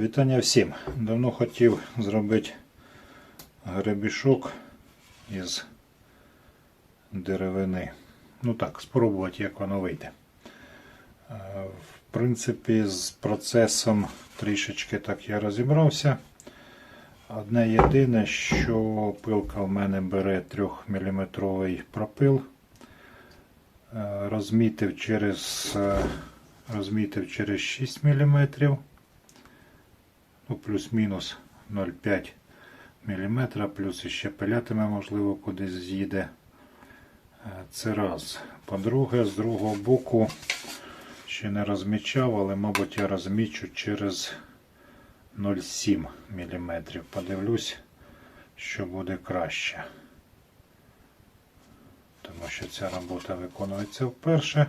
Вітання всім. Давно хотів зробити гребішок із деревини. Ну так, спробувати, як воно вийде. Е, В принципі, з процесом трішечки так я розібрався. Одне єдине, що пилка в мене бере 3-мм пропил. Е, Розмітив через, е, розмітив через 6 мм плюс-мінус 0,5 мм, плюс іще пилятиме, можливо, кудись з'їде. Е, Це раз. По-друге, з другого боку ще не розмічав, але, мабуть, я розмічу через 0,7 мм. Подивлюсь, що буде краще. Тому що ця робота виконується вперше.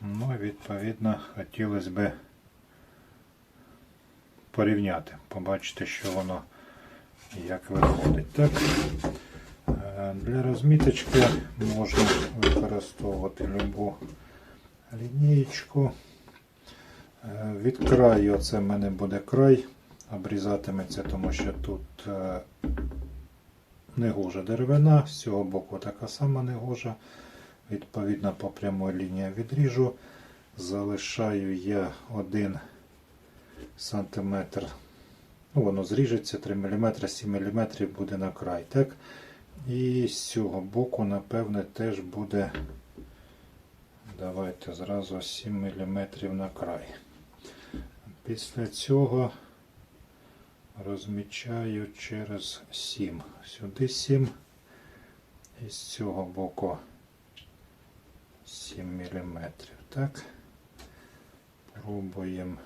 Ну, відповідно, хотілося б порівняти, побачити, що воно як виходить. Так, е, для розміточки можна використовувати любу лінієчку. Е, Від краю це в мене буде край, обрізатиметься, тому що тут е, негожа деревина, з цього боку така сама негожа. Відповідно, по прямой лінії відріжу. Залишаю я один сантиметр. Ну, воно зріжеться 3 мм, 7 мм буде на край. Так? І з цього боку, напевне, теж буде. Давайте зразу 7 мм на край. Після цього розмічаю через 7. Сюди 7. І з цього боку 7 мм. Так. Пробуємо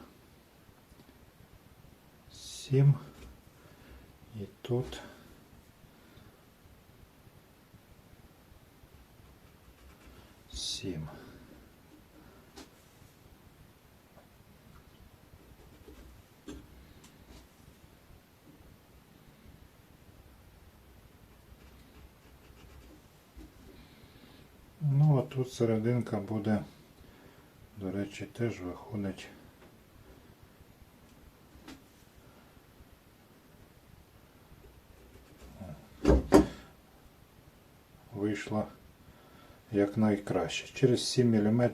7. І тут сім. Ну, а тут серединка буде, до речі, теж виходить. Вийшло як найкраще. Через 7 мм.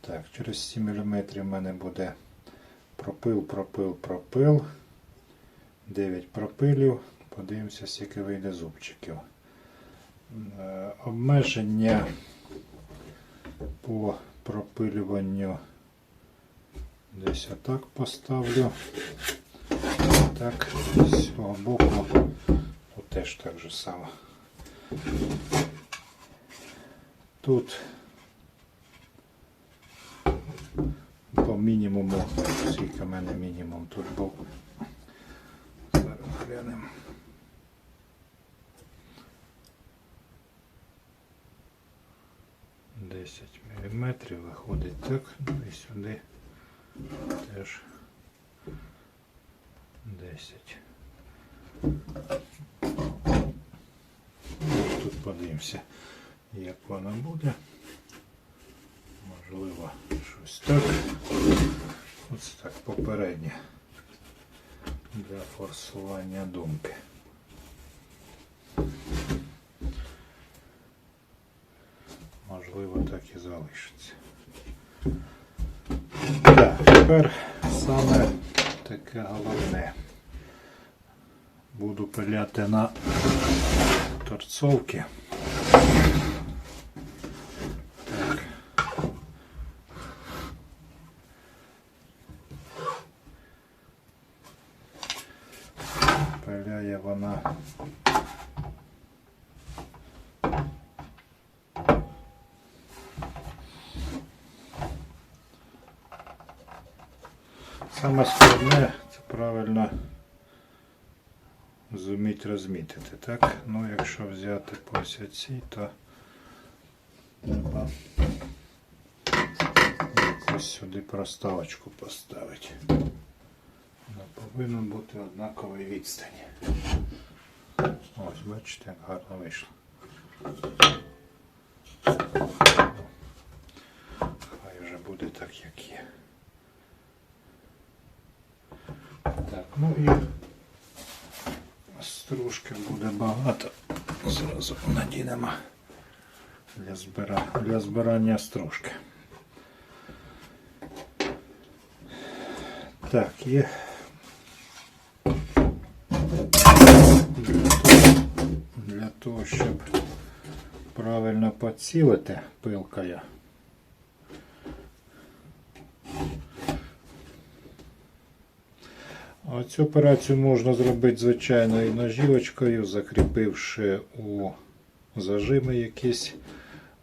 Так, через 7 мм в мене буде пропил, пропил, пропил. 9 пропилів. Подивимося, скільки вийде зубчиків. Е, Обмеження по пропилюванню десь отак поставлю. Так, з цього боку тут теж так же само. Тут по мінімуму, скільки в мене мінімум тут був. Зараз глянемо. Десять міліметрів виходить так, ну і сюди теж 10. Тут подивимося, як воно буде. Можливо, щось так. Ось так попереднє для форсування думки. Можливо, так і залишиться. Так, тепер саме таке головне. Буду пиляти на торцовки. Так. Пиляє вона. Саме складне це правильно зуміть розмітити, так? Якщо взяти по ці, то треба сюди проставочку поставити. Вона повинна бути однакової відстані. Ось, бачите, як гарно вийшло. Хай вже буде так, як є. Так, Ну і стружки буде багато. Зразу надінемо для, збира... для збирання стружки. Так, є. Для того, для того, щоб правильно поцілити пилкою. А цю операцію можна зробити звичайною ножівочкою, закріпивши у зажими якісь.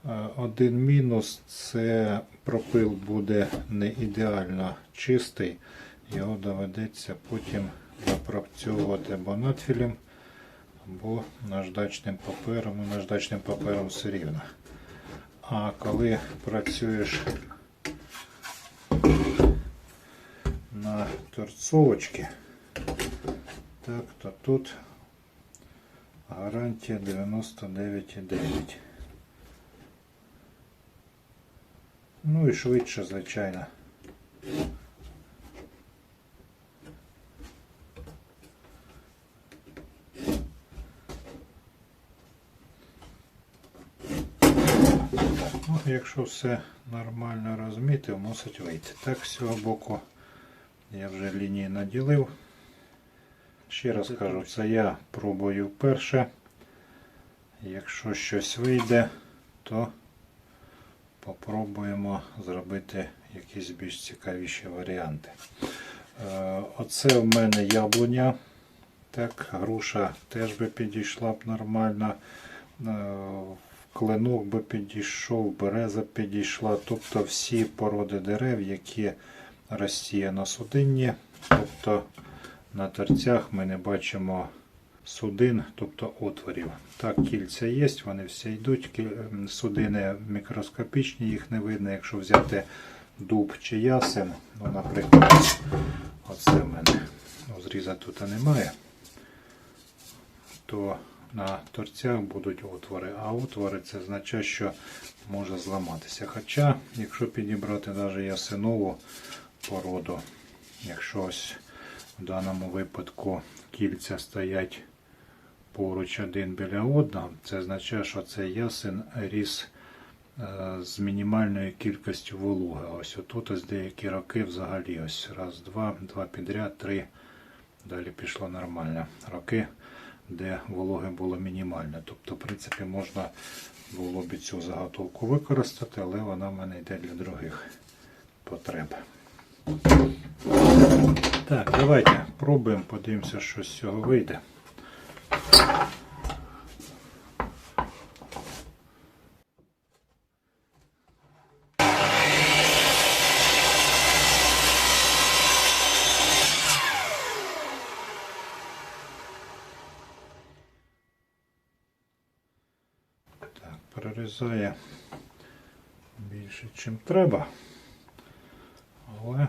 Е, Один мінус це пропил буде не ідеально чистий, його доведеться потім запрацьовувати або надфілем, або наждачним папером. Ну, Наждачним папером все рівно. А коли працюєш на торцовочці, так, то тут гарантія 99,9. Ну і швидше, звичайно. Ну, якщо все нормально розмітив, мусить вийти. Так, з цього боку я вже лінії наділив. Ще раз кажу, це я пробую вперше. Якщо щось вийде, то попробуємо зробити якісь більш цікавіші варіанти. Е, Оце в мене яблуня. Так, груша теж би підійшла б нормально. Е, Кленок би підійшов, береза підійшла. Тобто всі породи дерев, які ростіє на судинні. Тобто на торцях ми не бачимо судин, тобто отворів. Так, кільця є, вони всі йдуть. Ем, Судини мікроскопічні, їх не видно. Якщо взяти дуб чи ясен, ну, наприклад, оце в мене ну, зріза тут немає, то на торцях будуть отвори, а отвори це означає, що може зламатися. Хоча, якщо підібрати навіть ясенову породу, якщо ось в даному випадку кільця стоять поруч один біля одного, це означає, що цей ясен ріс е, з мінімальною кількістю вологи. Ось отут ось деякі роки взагалі ось раз, два, два підряд, три. Далі пішло нормально. Роки, де вологи було мінімально. Тобто, в принципі, можна було б цю заготовку використати, але вона в мене йде для других потреб. Так, давайте пробуємо, подивимося, що з цього вийде. Так, прорізає більше, ніж треба. Але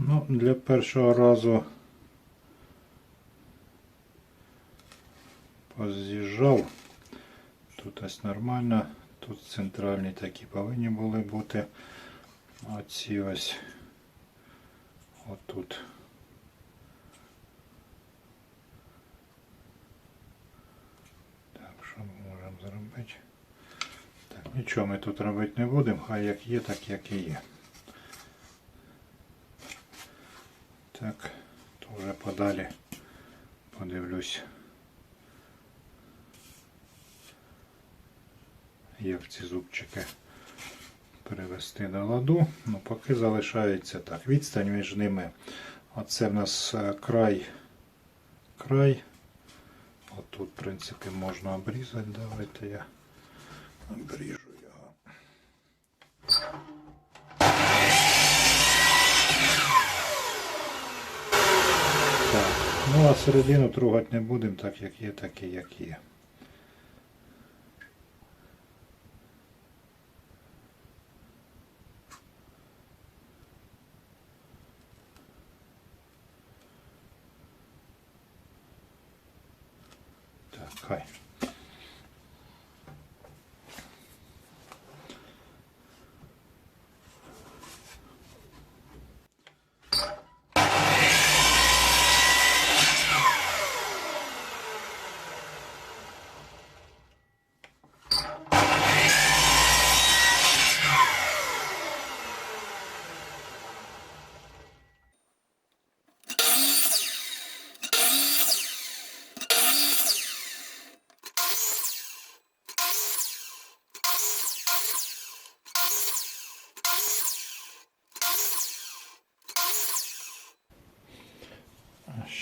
Ну, для першого разу поз'їжджав. Тут ось нормально. Тут центральні такі повинні були бути. А ці ось отут. Так, що ми можемо зробити? Так, нічого ми тут робити не будемо, хай як є, так як і є. Так, то вже подалі подивлюсь, як ці зубчики перевести до ладу. Ну, поки залишається так. Відстань між ними. Оце в нас е, край, край, Отут, в принципі, можна обрізати. Давайте я обріжу його. Так. Ну а середину трогати не будемо, так як є, так і як є.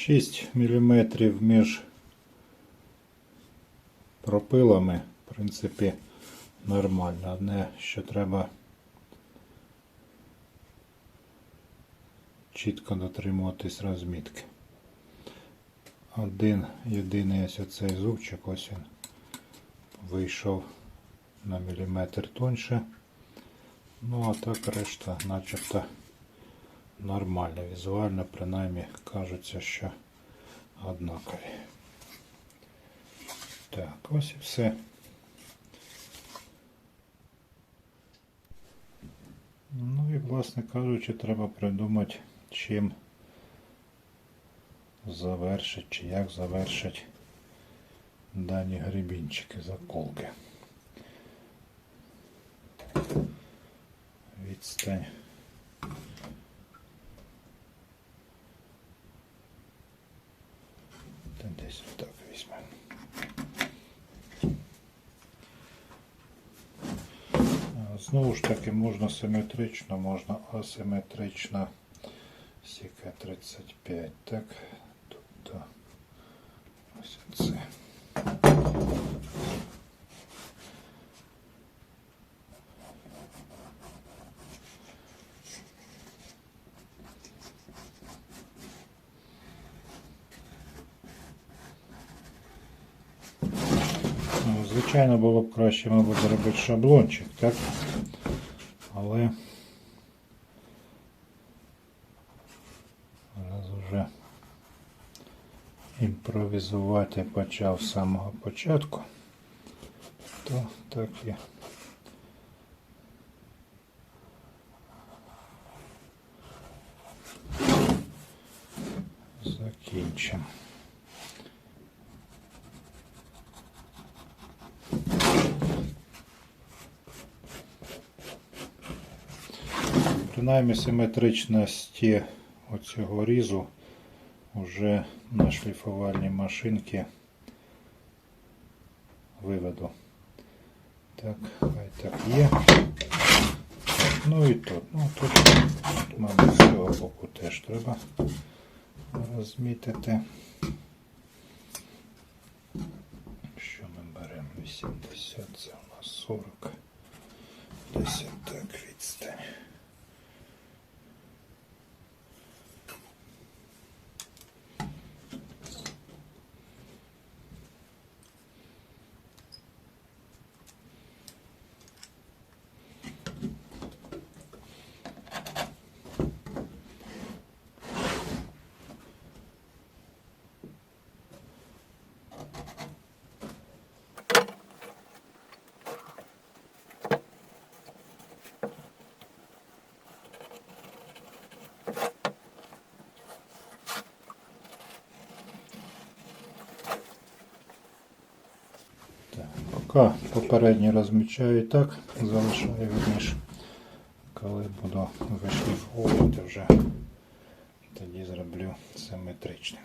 6 мм між пропилами, в принципі, нормально. Одне, що треба чітко дотримуватись розмітки. Один єдиний ось оцей зубчик, ось він вийшов на міліметр тоньше. Ну а так решта начебто нормально. Візуально принаймні кажеться, що однакові. Так, ось і все. Ну і, власне кажучи, треба придумати, чим завершить чи як завершить дані грибінчики, заколки. Відстань. Десь так візьмемо. Знову ж таки, можна симетрично, можна асиметрично. Сіка 35. Так, тобто ось це. Звичайно, було б краще, мабуть, зробити шаблончик, так? Але раз уже імпровізувати почав з самого початку, то так і закінчимо. Принаймні симетричності оцього різу вже на шліфувальній машинці виведу. Так, хай так є. Ну і тут. Ну тут, мабуть, з цього боку теж треба розмітити. Що ми беремо? 80, це у нас 40. 10 так відстань. Поки попередньо розмічаю так, залишаю верніш, коли буду вишліфовувати вже, тоді зроблю симетричним.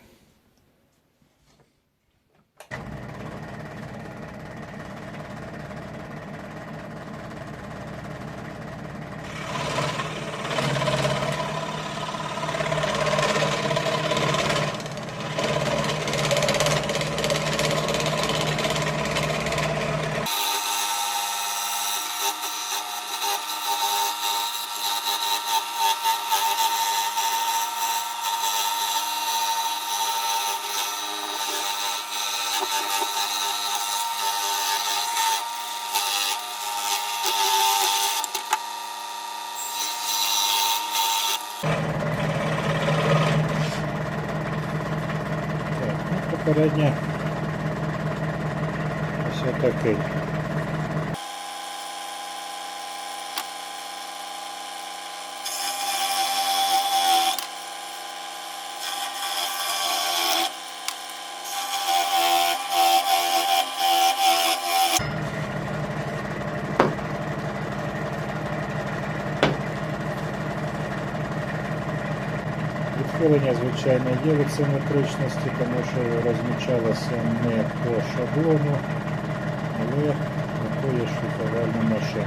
Переднє ось отакий. Відхилення, звичайно, є від симетричності, тому що розмічалося не по шаблону, але такої шліфувальна машина.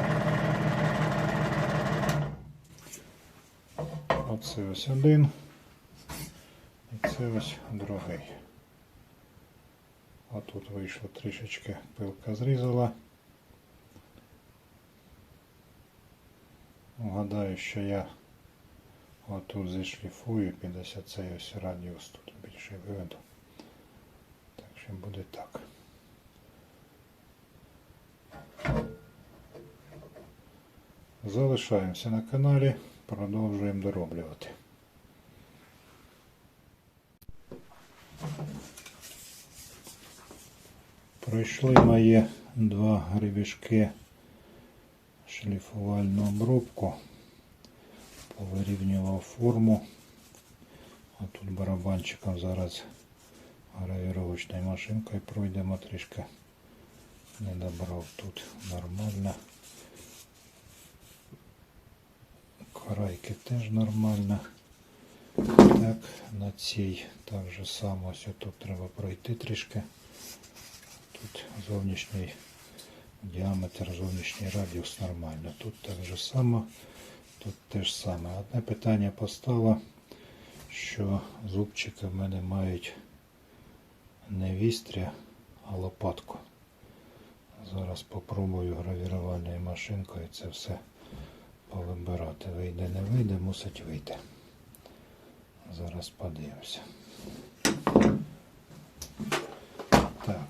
Оце ось один. І це ось другий. Отут вийшло трішечки пилка зрізала. Гадаю, що я Отут зішліфую під ось цей ось радіус тут більше виведу. Так що буде так. Залишаємося на каналі, продовжуємо дороблювати. Пройшли мої два грибішки шліфувальну обробку повирівнював форму. А тут барабанчиком зараз гравіровочною машинкою пройдемо трішки. Не добрав тут нормально. Крайки теж нормально. Так, на цій так же само ось тут треба пройти трішки. Тут зовнішній діаметр, зовнішній радіус нормально. Тут так же само. Тут те ж саме. Одне питання постало, що зубчики в мене мають не вістря, а лопатку. Зараз попробую гравірувальною машинкою це все повибирати. Вийде, не вийде, мусить вийти. Зараз подивимося. Так.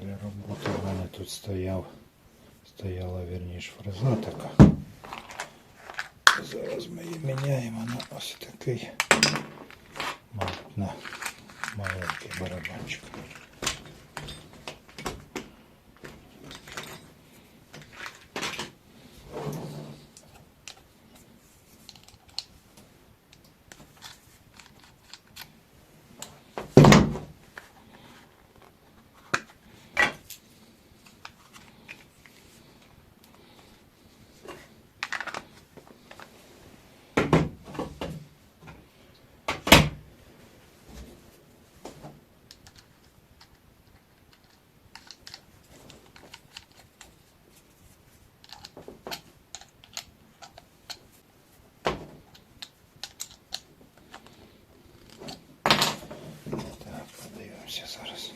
Для роботи в мене тут стояв стояла вірніш фреза така. Зараз ми її міняємо на ось такий мабуть, на маленький барабанчик. Так, подивимося зараз.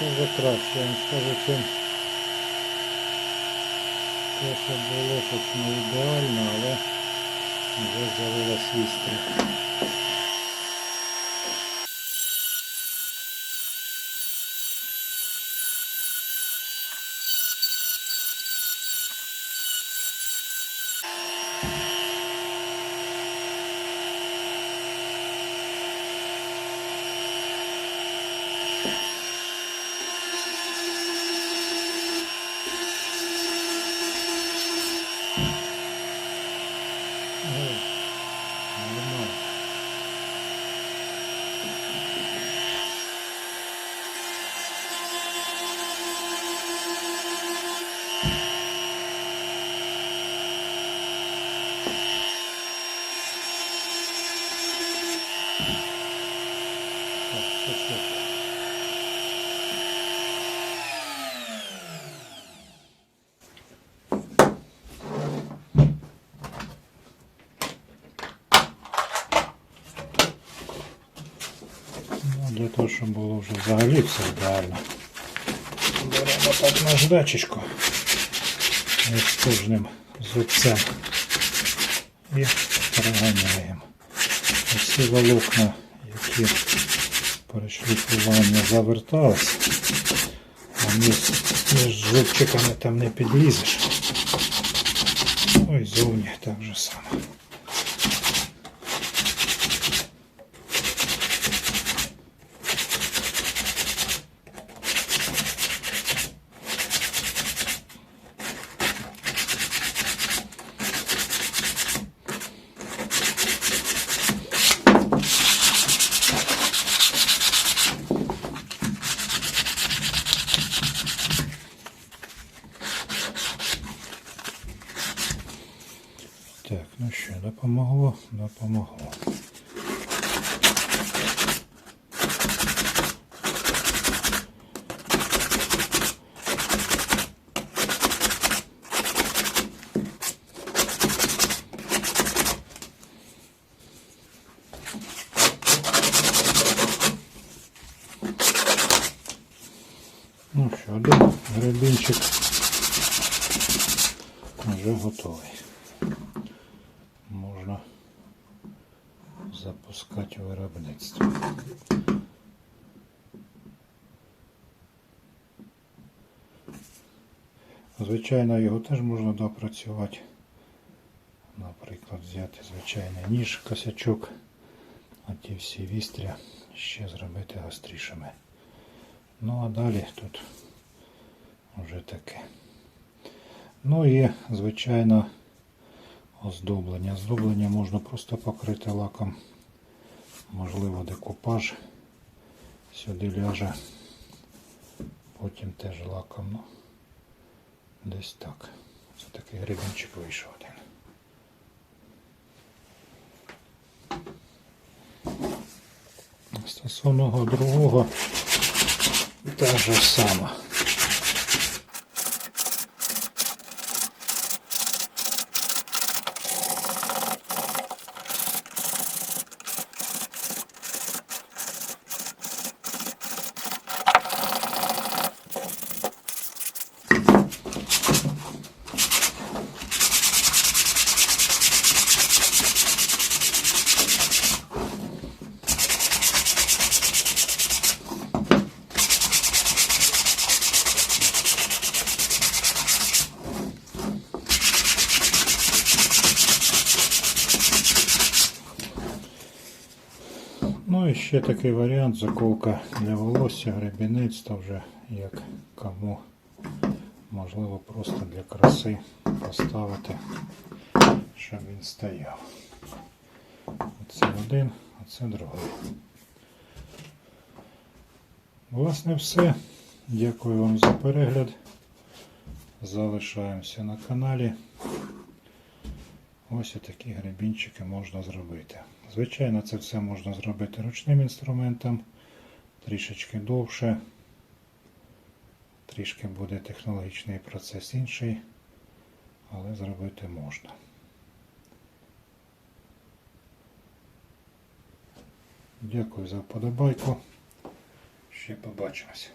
Це вже краще, я вам скажу, чим те, що було хоч не ідеально, але вже з'явилась вістря. Нормально. Так, все чітко. Ну, для того, щоб було вже взагалі все ідеально. Беремо так наждачечку із кожним зубцем і переганяємо. Усі волокна, які при шліфуванні завертались, а між, зубчиками там не підлізеш. Ой, зовні так же само. Так, ну що, допомогло? Допомогло. Ну що, один гребінчик вже готовий. Можна запускати виробництво. Звичайно, його теж можна допрацювати. Наприклад, взяти звичайний ніж, косячок, а ті всі вістря ще зробити гострішими. Ну а далі тут вже таке. Ну і, звичайно, оздоблення. Оздоблення можна просто покрити лаком. Можливо, декупаж сюди ляже. Потім теж лаком. Ну, десь так. Це такий гребінчик вийшов один. Стосовно другого те же саме. Ну і ще такий варіант, заколка для волосся, гребінець, то вже як кому можливо просто для краси поставити, щоб він стояв. Оце один, а це другий. Власне все. Дякую вам за перегляд. Залишаємося на каналі. Ось такі гребінчики можна зробити. Звичайно, це все можна зробити ручним інструментом, трішечки довше, трішки буде технологічний процес інший, але зробити можна. Дякую за вподобайку. Ще побачимося.